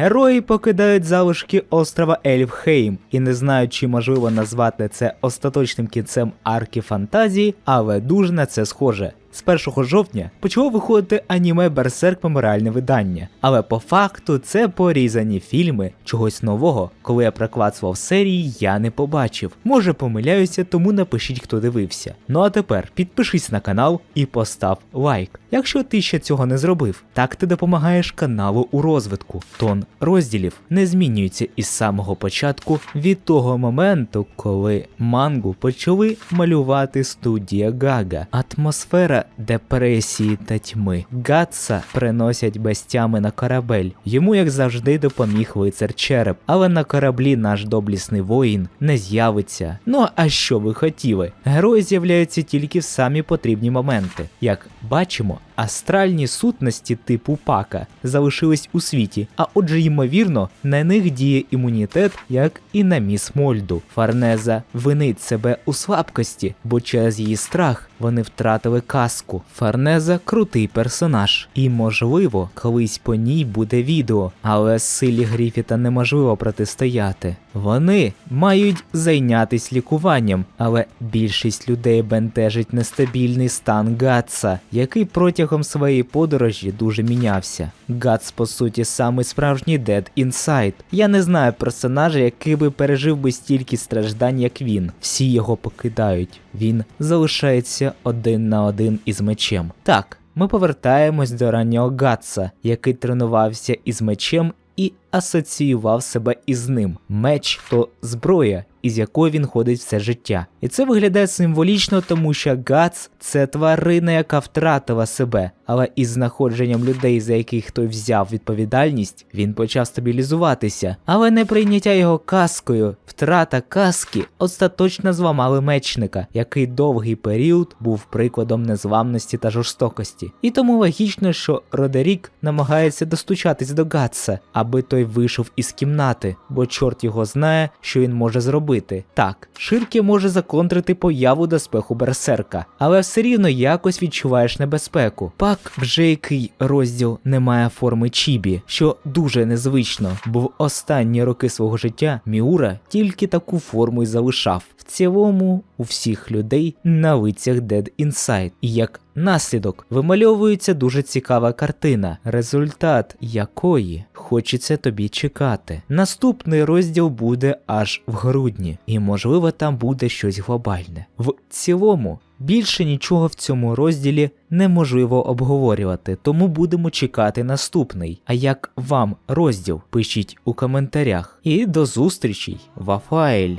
Герої покидають залишки острова Ельфхейм і не знають, чи можливо назвати це остаточним кінцем арки фантазії, але дуже на це схоже. З 1 жовтня почало виходити аніме Берсерк меморіальне видання, але по факту це порізані фільми чогось нового, коли я проклацував серії, я не побачив. Може помиляюся, тому напишіть, хто дивився. Ну а тепер підпишись на канал і постав лайк. Якщо ти ще цього не зробив, так ти допомагаєш каналу у розвитку. Тон розділів не змінюється із самого початку від того моменту, коли мангу почали малювати студія Гага. Атмосфера депресії та тьми. Гатса приносять безтями на корабель. Йому, як завжди, допоміг лицар череп, але на кораблі наш доблісний воїн не з'явиться. Ну а що ви хотіли? Герої з'являються тільки в самі потрібні моменти. Як бачимо, астральні сутності типу пака залишились у світі, а отже, ймовірно, на них діє імунітет, як і на міс Мольду. Фарнеза винить себе у слабкості, бо через її страх вони втратили каску. Фарнеза крутий персонаж, і можливо, колись по ній буде відео, але силі Гріфіта неможливо протистояти. Вони мають зайнятись лікуванням, але більшість людей бентежить нестабільний стан Гатса, який протягом своєї подорожі дуже мінявся. Гатс, по суті, самий справжній Dead Inside. Я не знаю персонажа, який би пережив би стільки страждань, як він. Всі його покидають. Він залишається один на один із мечем. Так, ми повертаємось до раннього Гатса, який тренувався із мечем і асоціював себе із ним. Меч то зброя, із якою він ходить все життя. І це виглядає символічно, тому що Гац це тварина, яка втратила себе, але із знаходженням людей, за яких той взяв відповідальність, він почав стабілізуватися. Але неприйняття його каскою, втрата каски остаточно зламали мечника, який довгий період був прикладом незламності та жорстокості. І тому логічно, що Родерік намагається достучатись до Гатса, аби той вийшов із кімнати, бо чорт його знає, що він може зробити. Так, Ширки може законтрити появу доспеху берсерка, але все рівно якось відчуваєш небезпеку. Пак вже який розділ не має форми чібі, що дуже незвично, бо в останні роки свого життя Міура тільки таку форму й залишав. В цілому у всіх людей на лицях Dead Inside. І як наслідок вимальовується дуже цікава картина, результат якої хочеться тобі чекати. Наступний розділ буде аж в грудні, і можливо там буде щось глобальне. В цілому. Більше нічого в цьому розділі неможливо обговорювати, тому будемо чекати наступний. А як вам розділ? Пишіть у коментарях. І до зустрічей, Вафаель!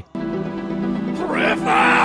River!